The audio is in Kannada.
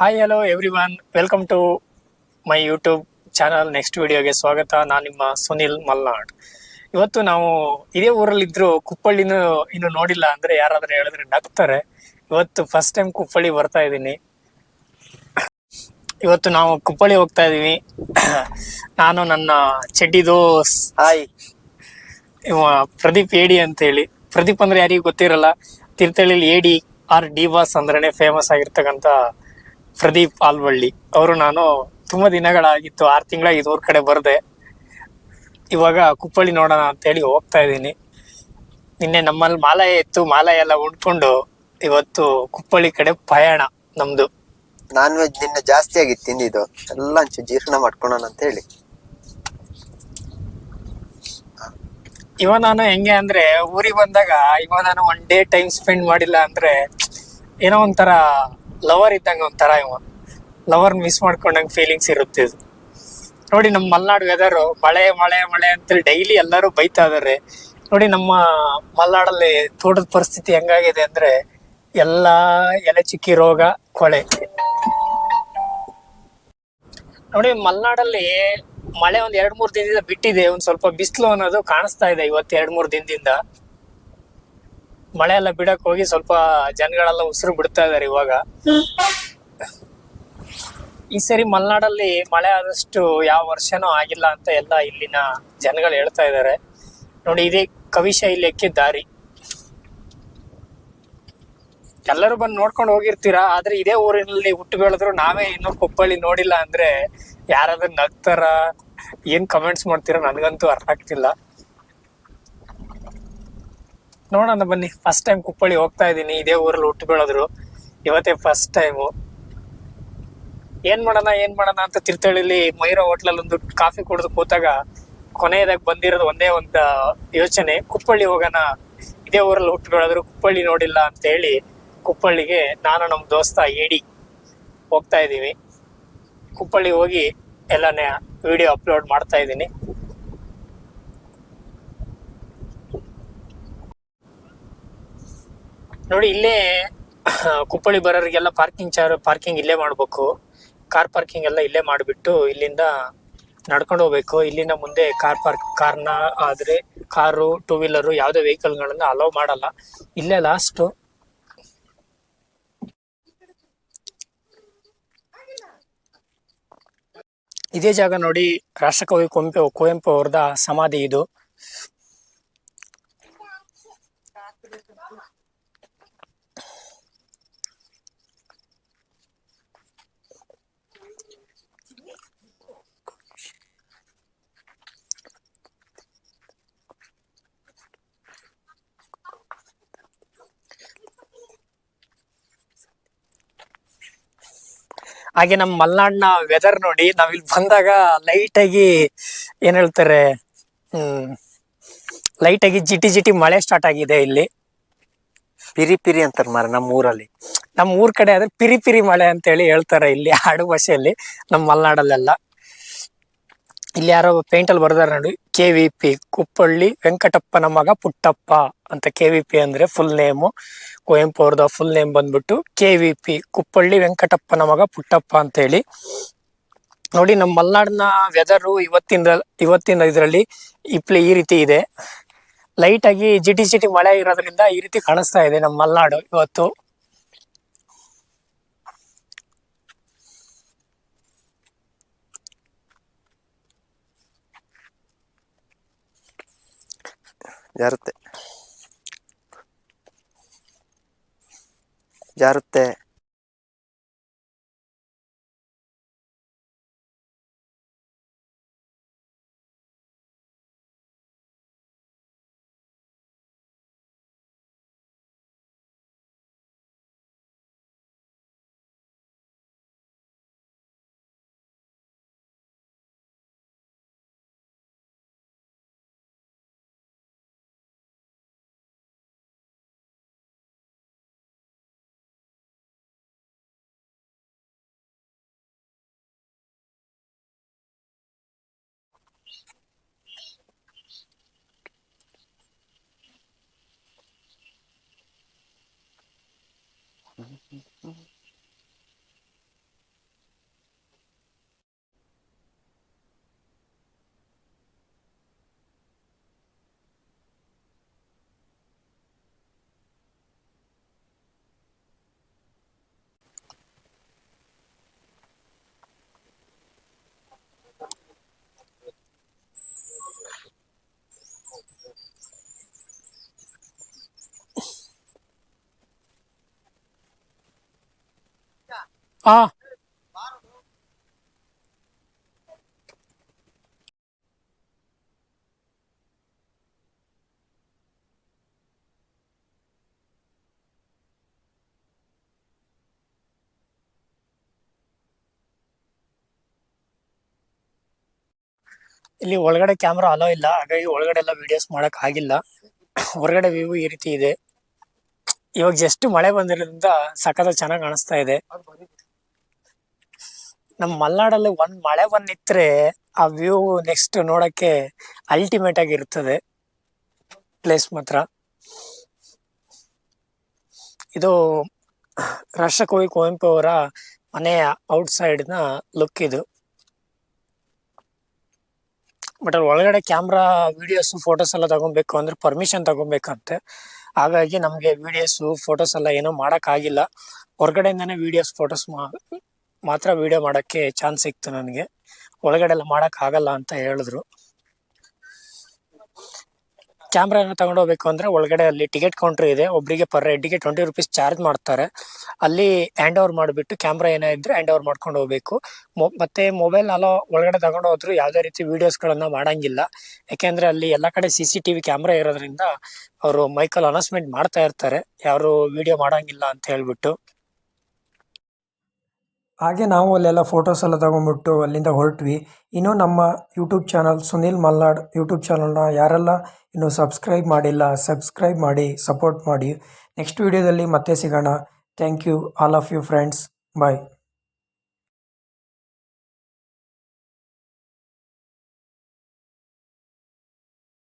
Hi hello everyone welcome to my YouTube channel next ವಿಡಿಯೋಗೆ ಸ್ವಾಗತ. ನಾನು ನಿಮ್ಮ ಸುನಿಲ್ ಮಲ್ನಾಡ್. ಇವತ್ತು ನಾವು ಇದೇ ಊರಲ್ಲಿದ್ರು ಕುಪ್ಪಳ್ಳಿನೂ ಇನ್ನು ನೋಡಿಲ್ಲ ಅಂದ್ರೆ ಯಾರಾದ್ರೂ ಹೇಳಿದ್ರೆ ನಗ್ತಾರೆ. ಇವತ್ತು ಫಸ್ಟ್ ಟೈಮ್ ಕುಪ್ಪಳ್ಳಿ ಬರ್ತಾ ಇದ್ದೀನಿ. ಇವತ್ತು ನಾವು ಕುಪ್ಪಳ್ಳಿ ಹೋಗ್ತಾ ಇದ್ದೀವಿ. ನಾನು ನನ್ನ ಚಡ್ಡಿ ದೋಸ್. ಹಾಯ್ ಇವ ಪ್ರದೀಪ್ ಏಡಿ ಅಂತ ಹೇಳಿ ಪ್ರದೀಪ್ ಅಂದ್ರೆ ಯಾರಿಗೂ ಗೊತ್ತಿರಲ್ಲ. ತೀರ್ಥಹಳ್ಳಿಲಿ ಏಡಿ ಆರ್ ಡಿ ಬಾಸ್ ಅಂದ್ರೆ ಫೇಮಸ್ ಆಗಿರ್ತಕ್ಕಂಥ ಪ್ರದೀಪ್ ಆಲ್ವಳ್ಳಿ. ಅವರು ನಾನು ತುಂಬಾ ದಿನಗಳಾಗಿತ್ತು ಆರು ತಿಂಗಳ ಇದೂರ್ ಕಡೆ ಬರದೆ. ಇವಾಗ ಕುಪ್ಪಳ್ಳಿ ನೋಡೋಣ ಅಂತ ಹೇಳಿ ಹೋಗ್ತಾ ಇದ್ದೀನಿ. ನಿನ್ನೆ ನಮ್ಮಲ್ಲಿ ಮಾಲಯ ಇತ್ತು ಮಾಲಯ ಎಲ್ಲ ಉಂಡ್ಕೊಂಡು ಇವತ್ತು ಕುಪ್ಪಳ್ಳಿ ಕಡೆ ಪಯಣ ನಮ್ದು. ನಾನ್ ವೆಜ್ ನಿನ್ನೆ ಜಾಸ್ತಿ ಆಗಿತ್ತು ತಿಂದಿದ್ದು. ಎಲ್ಲ ಒಂಚೂರು ಜೀರ್ಣ ಮಾಡ್ಕೊಳೋಣ ಅಂತ ಹೇಳಿ ಇವ ನಾನು ಹೆಂಗೆ ಅಂದ್ರೆ ಊರಿಗೆ ಬಂದಾಗ ಇವ ನಾನು ಒನ್ ಡೇ ಟೈಮ್ ಸ್ಪೆಂಡ್ ಮಾಡಿಲ್ಲ ಅಂದ್ರೆ ಏನೋ ಒಂಥರ ಲವರ್ ಇದ್ದಂಗೆ ಒಂಥರ ಇವ. ಲವರ್ ಮಿಸ್ ಮಾಡ್ಕೊಂಡಂಗೆ ಫೀಲಿಂಗ್ಸ್ ಇರುತ್ತೆ ಇದು. ನೋಡಿ ನಮ್ಮ ಮಲ್ನಾಡು ವೆದರು ಮಳೆ ಮಳೆ ಮಳೆ ಅಂತೇಳಿ ಡೈಲಿ ಎಲ್ಲರೂ ಬೈತಾ ಇದಾರೆ. ನೋಡಿ ನಮ್ಮ ಮಲ್ನಾಡಲ್ಲಿ ತೋಟದ ಪರಿಸ್ಥಿತಿ ಹೆಂಗಾಗಿದೆ ಅಂದ್ರೆ ಎಲ್ಲಾ ಎಲೆ ಚುಕ್ಕಿ ರೋಗ, ಕೊಳೆ. ನೋಡಿ ಮಲ್ನಾಡಲ್ಲಿ ಮಳೆ ಒಂದ್ ಎರಡ್ ಮೂರ್ ದಿನದಿಂದ ಬಿಟ್ಟಿದೆ, ಒಂದ್ ಸ್ವಲ್ಪ ಬಿಸಿಲು ಅನ್ನೋದು ಕಾಣಿಸ್ತಾ ಇದೆ ಇವತ್ತು ಎರಡ್ ಮೂರ್ ದಿನದಿಂದ. ಮಳೆ ಎಲ್ಲ ಬಿಡಕ್ ಹೋಗಿ ಸ್ವಲ್ಪ ಜನಗಳೆಲ್ಲ ಉಸಿರು ಬಿಡ್ತಾ ಇದಾರೆ ಇವಾಗ. ಈ ಸರಿ ಮಲೆನಾಡಲ್ಲಿ ಮಳೆ ಆದಷ್ಟು ಯಾವ ವರ್ಷನೂ ಆಗಿಲ್ಲ ಅಂತ ಎಲ್ಲ ಇಲ್ಲಿನ ಜನಗಳು ಹೇಳ್ತಾ ಇದ್ದಾರೆ ನೋಡಿ, ಇದೇ ಕವಿಶೈಲ್ಯಕ್ಕೆ ದಾರಿ. ಎಲ್ಲರೂ ಬಂದು ನೋಡ್ಕೊಂಡು ಹೋಗಿರ್ತೀರಾ? ಆದ್ರೆ ಇದೇ ಊರಿನಲ್ಲಿ ಹುಟ್ಟು ಬೆಳೆದ್ರು ನಾವೇ ಇನ್ನೂ ಕೊಪ್ಪಳ್ಳಿ ನೋಡಿಲ್ಲ ಅಂದ್ರೆ ಯಾರಾದ್ರೂ ನಗ್ತಾರ? ಏನ್ ಕಮೆಂಟ್ಸ್ ಮಾಡ್ತೀರಾ? ನನಗಂತೂ ಅರ್ಥ ಆಗ್ತಿಲ್ಲ. ನೋಡೋಣ ಬನ್ನಿ. ಫಸ್ಟ್ ಟೈಮ್ ಕುಪ್ಪಳ್ಳಿ ಹೋಗ್ತಾ ಇದ್ದೀನಿ. ಇದೇ ಊರಲ್ಲಿ ಹುಟ್ಟು ಬೆಳೆದ್ರು. ಇವತ್ತೇ ಫಸ್ಟ್ ಟೈಮು ಏನ್ ಮಾಡೋಣ ಏನ್ ಮಾಡೋಣ ಅಂತ ತಿರ್ತಳ್ಳಿಲಿ ಮೈರಾ ಹೋಟ್ಲಲ್ಲಿ ಒಂದು ಕಾಫಿ ಕುಡಿದು ಕೂತಾಗ ಕೊನೆಯದಾಗ ಬಂದಿರೋದು ಒಂದೇ ಒಂದು ಯೋಚನೆ. ಕುಪ್ಪಳ್ಳಿ ಹೋಗೋಣ. ಇದೇ ಊರಲ್ಲಿ ಹುಟ್ಟು ಬೆಳೆದ್ರು ಕುಪ್ಪಳ್ಳಿ ನೋಡಿಲ್ಲ ಅಂತ ಹೇಳಿ ಕುಪ್ಪಳ್ಳಿಗೆ ನಾನು ನಮ್ಮ ದೋಸ್ತ ಏಡಿ ಹೋಗ್ತಾ ಇದ್ದೀವಿ. ಕುಪ್ಪಳ್ಳಿ ಹೋಗಿ ಎಲ್ಲನೇ ವಿಡಿಯೋ ಅಪ್ಲೋಡ್ ಮಾಡ್ತಾ ಇದ್ದೀನಿ. ನೋಡಿ, ಇಲ್ಲೇ ಕುಪ್ಪಳಿ ಬರೋರಿಗೆಲ್ಲ ಪಾರ್ಕಿಂಗ್ ಚಾರ್ ಪಾರ್ಕಿಂಗ್ ಇಲ್ಲೇ ಮಾಡಬೇಕು. ಕಾರ್ ಪಾರ್ಕಿಂಗ್ ಎಲ್ಲ ಇಲ್ಲೇ ಮಾಡಿಬಿಟ್ಟು ಇಲ್ಲಿಂದ ನಡ್ಕೊಂಡು ಹೋಗ್ಬೇಕು. ಇಲ್ಲಿಂದ ಮುಂದೆ ಕಾರ್ ಪಾರ್ಕ್ ಕಾರ್ನ ಆದ್ರೆ ಕಾರು ಟೂ ವೀಲರು ಯಾವುದೇ ವೆಹಿಕಲ್ಗಳನ್ನ ಅಲೋ ಮಾಡಲ್ಲ. ಇಲ್ಲೇ ಲಾಸ್ಟು ಇದೇ ಜಾಗ ನೋಡಿ, ರಾಷ್ಟ್ರಕವಿ ಕುವೆಂಪು ಕುವೆಂಪು ಅವ್ರದ ಸಮಾಧಿ ಇದು. ಹಾಗೆ ನಮ್ಮ ಮಲ್ನಾಡ್ನ ವೆದರ್ ನೋಡಿ ನಾವಿಲ್ಲಿ ಬಂದಾಗ ಲೈಟಾಗಿ ಆಗಿ ಏನ್ ಹೇಳ್ತಾರೆ ಹ್ಮ್ ಲೈಟಾಗಿ ಆಗಿ ಜಿಟಿ ಜಿಟಿ ಮಳೆ ಸ್ಟಾರ್ಟ್ ಆಗಿದೆ ಇಲ್ಲಿ. ಪಿರಿ ಪಿರಿ ಅಂತಾರೆ ಮಾರ ನಮ್ಮ ಊರಲ್ಲಿ. ನಮ್ಮ ಊರ್ ಕಡೆ ಆದ್ರೆ ಪಿರಿ ಪಿರಿ ಮಳೆ ಅಂತ ಹೇಳಿ ಹೇಳ್ತಾರೆ ಇಲ್ಲಿ ಆಡು ಭಾಷೆಯಲ್ಲಿ ನಮ್ಮ ಮಲೆನಾಡಲ್ಲೆಲ್ಲ. ಇಲ್ಲಿ ಯಾರೋ ಪೇಂಟ್ ಅಲ್ಲಿ ಬರ್ದಾರೆ ನೋಡಿ ಕೆ ವಿ ಪಿ ಕುಪ್ಪಳ್ಳಿ ವೆಂಕಟಪ್ಪನ ಮಗ ಪುಟ್ಟಪ್ಪ. ಅಂತ ಕೆ ವಿ ಪಿ ಅಂದ್ರೆ ಫುಲ್ ನೇಮು ಕುವೆಂಪು ಅವ್ರದ ಫುಲ್ ನೇಮ್ ಬಂದ್ಬಿಟ್ಟು ಕೆ ವಿ ಪಿ ಕುಪ್ಪಳ್ಳಿ ವೆಂಕಟಪ್ಪನ ಮಗ ಪುಟ್ಟಪ್ಪ ಅಂತ ಹೇಳಿ. ನೋಡಿ ನಮ್ಮ ಮಲ್ನಾಡಿನ ವೆದರು ಇವತ್ತಿನ ಇವತ್ತಿನ ಇದರಲ್ಲಿ ಇಪ್ಲಿ ಈ ರೀತಿ ಇದೆ. ಲೈಟ್ ಆಗಿ ಜಿಟಿ ಜಿಟಿ ಮಳೆ ಇರೋದ್ರಿಂದ ಈ ರೀತಿ ಕಾಣಿಸ್ತಾ ಇದೆ ನಮ್ಮ ಮಲ್ನಾಡು ಇವತ್ತು. ᱡᱟᱨ ᱛᱮ ಹಾ ಇಲ್ಲಿ ಒಳಗಡೆ ಕ್ಯಾಮ್ರಾ ಅಲೋ ಇಲ್ಲ, ಹಾಗಾಗಿ ಒಳಗಡೆ ಎಲ್ಲ ವಿಡಿಯೋಸ್ ಮಾಡಕ್ ಆಗಿಲ್ಲ. ಹೊರಗಡೆ ವ್ಯೂ ಈ ರೀತಿ ಇದೆ. ಇವಾಗ ಜಸ್ಟ್ ಮಳೆ ಬಂದಿರೋದ್ರಿಂದ ಸಖತ್ ಚೆನ್ನಾಗಿ ಕಾಣಿಸ್ತಾ ಇದೆ. ನಮ್ಮ ಮಲ್ನಾಡಲ್ಲಿ ಒಂದ್ ಮಳೆ ಬಂದ್ ಆ ವ್ಯೂ ನೆಕ್ಸ್ಟ್ ನೋಡಕ್ಕೆ ಅಲ್ಟಿಮೇಟ್ ಆಗಿರ್ತದೆ ಪ್ಲೇಸ್ ಮಾತ್ರ. ಇದು ರಾಷ್ಟ್ರಕವಿ ಕುವೆಂಪು ಅವರ ಮನೆಯ ಔಟ್ ಸೈಡ್ನ ಲುಕ್ ಇದು. ಬಟ್ ಅಲ್ಲಿ ಒಳಗಡೆ ಕ್ಯಾಮ್ರಾ ವಿಡಿಯೋಸ್ ಫೋಟೋಸ್ ಎಲ್ಲ ತಗೊಬೇಕು ಅಂದ್ರೆ ಪರ್ಮಿಷನ್ ತಗೊಬೇಕಂತೆ ಹಾಗಾಗಿ ನಮಗೆ ವಿಡಿಯೋಸ್ ಫೋಟೋಸ್ ಎಲ್ಲ ಏನೂ ಆಗಿಲ್ಲ ಹೊರಗಡೆಯಿಂದಾನೆ ವಿಡಿಯೋಸ್ ಫೋಟೋಸ್ ಮಾತ್ರ ವಿಡಿಯೋ ಮಾಡೋಕ್ಕೆ ಚಾನ್ಸ್ ಸಿಕ್ತು ನನಗೆ. ಒಳಗಡೆ ಎಲ್ಲ ಮಾಡೋಕ್ಕಾಗಲ್ಲ ಅಂತ ಹೇಳಿದ್ರು. ಕ್ಯಾಮ್ರಾನ ತಗೊಂಡು ಹೋಗ್ಬೇಕು ಅಂದರೆ ಒಳಗಡೆ ಅಲ್ಲಿ ಟಿಕೆಟ್ ಕೌಂಟ್ರ್ ಇದೆ. ಒಬ್ಬರಿಗೆ ಪರ್ ಹೆಡ್ಗೆ ಟ್ವೆಂಟಿ ರುಪೀಸ್ ಚಾರ್ಜ್ ಮಾಡ್ತಾರೆ. ಅಲ್ಲಿ ಹ್ಯಾಂಡ್ ಓವರ್ ಮಾಡಿಬಿಟ್ಟು ಕ್ಯಾಮ್ರಾ ಏನೇ ಹ್ಯಾಂಡ್ ಓವರ್ ಮಾಡ್ಕೊಂಡು ಹೋಗ್ಬೇಕು. ಮೊ- ಮತ್ತು ಮೊಬೈಲ್ ಅಲ್ಲ ಒಳಗಡೆ ತಗೊಂಡು ಹೋದ್ರು ಯಾವುದೇ ರೀತಿ ವೀಡಿಯೋಸ್ಗಳನ್ನು ಮಾಡೋಂಗಿಲ್ಲ. ಯಾಕೆಂದರೆ ಅಲ್ಲಿ ಎಲ್ಲ ಕಡೆ ಸಿ ಸಿ ಟಿವಿ ಕ್ಯಾಮ್ರಾ ಇರೋದ್ರಿಂದ ಅವರು ಮೈಕಲ್ ಅನೌನ್ಸ್ಮೆಂಟ್ ಮಾಡ್ತಾ ಇರ್ತಾರೆ. ಯಾರು ವಿಡಿಯೋ ಮಾಡೋಂಗಿಲ್ಲ ಅಂತ ಹೇಳ್ಬಿಟ್ಟು. ಹಾಗೆ ನಾವು ಅಲ್ಲೆಲ್ಲ ಫೋಟೋಸ್ ಎಲ್ಲ ತಗೊಂಡ್ಬಿಟ್ಟು ಅಲ್ಲಿಂದ ಹೊರಟ್ವಿ. ಇನ್ನೂ ನಮ್ಮ YouTube channel Sunil Malnad YouTube ಚಾನಲ್ನ ಯಾರೆಲ್ಲ ಇನ್ನೂ ಸಬ್ಸ್ಕ್ರೈಬ್ ಮಾಡಿಲ್ಲ ಸಬ್ಸ್ಕ್ರೈಬ್ ಮಾಡಿ ಸಪೋರ್ಟ್ ಮಾಡಿ. ನೆಕ್ಸ್ಟ್ ವೀಡಿಯೋದಲ್ಲಿ ಮತ್ತೆ ಸಿಗೋಣ. Thank you all of you friends bye